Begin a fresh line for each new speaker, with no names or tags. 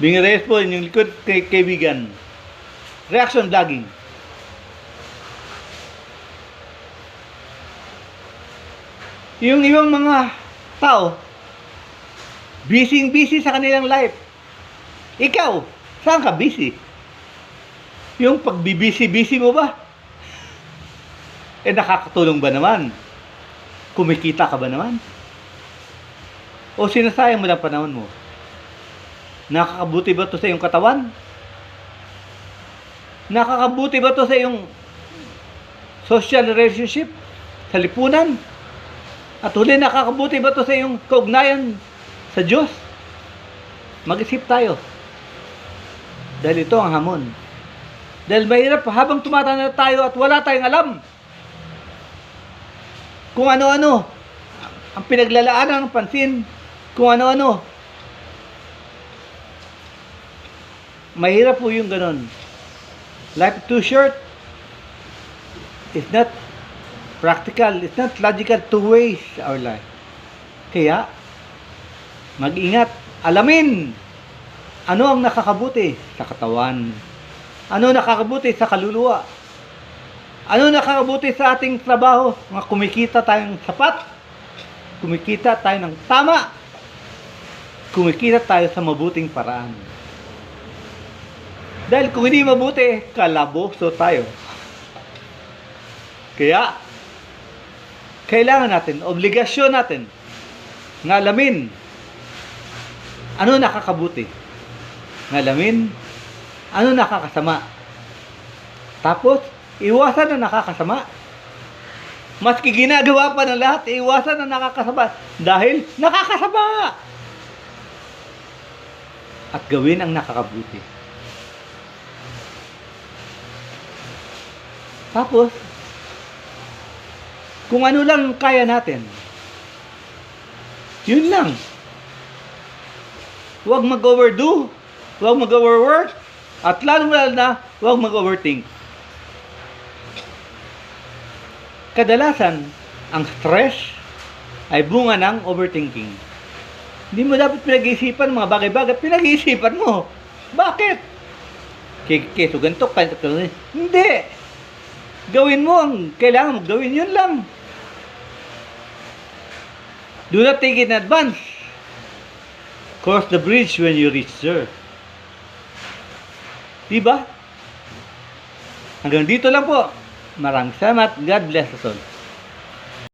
Bing Reyes po, inyong likod kay kaibigan. Reaction vlogging. Yung ibang mga tao, busy-busy sa kanilang life. Ikaw, saan ka busy? Yung pagbibisi-busy mo ba? Eh nakakatulong ba naman? Kumikita ka ba naman? O sinasayang mo lang panahon mo? Nakakabuti ba to sa iyong katawan? Nakakabuti ba to sa iyong social relationship? Sa lipunan? At huli, nakakabuti ba to sa iyong kaugnayan sa Diyos? Mag-isip tayo. Dahil ito ang hamon. Dahil mahirap habang tumatanda tayo at wala tayong alam kung ano-ano ang pinaglalaanan ng pansin, kung ano-ano. Mahirap po yung ganun. Life too short. It's not practical. It's not logical to waste our life. Kaya, mag-ingat. Alamin ano ang nakakabuti sa katawan. Ano nakakabuti sa kaluluwa. Ano nakakabuti sa ating trabaho? Mga kumikita tayong sapat. Kumikita tayo ng tama. Kumikita tayo sa mabuting paraan. Dahil kung hindi mabuti, kalaboso tayo. Kaya, kailangan natin, obligasyon natin, nga alamin ano nakakabuti. Nga alamin ano nakakasama. Tapos, iwasan na nakakasama. Maski ginagawa pa ng lahat, iwasan na nakakasama. Dahil nakakasama. At gawin ang nakakabuti. Tapos, kung ano lang kaya natin, yun lang. Huwag mag-overdo, huwag mag-overwork, at lalo na, huwag mag-overthink. Kadalasan, ang stress ay bunga ng overthinking. Hindi mo dapat pinag-iisipan mga bagay-bagay, pinag-iisipan mo. Bakit? Ganito, ganito, ganito. Hindi. Gawin mo ang kailangan mo gawin, yun lang. Do not take it in advance. Cross the bridge when you reach there. Diba? Hanggang dito lang po. Maraming salamat. God bless us all.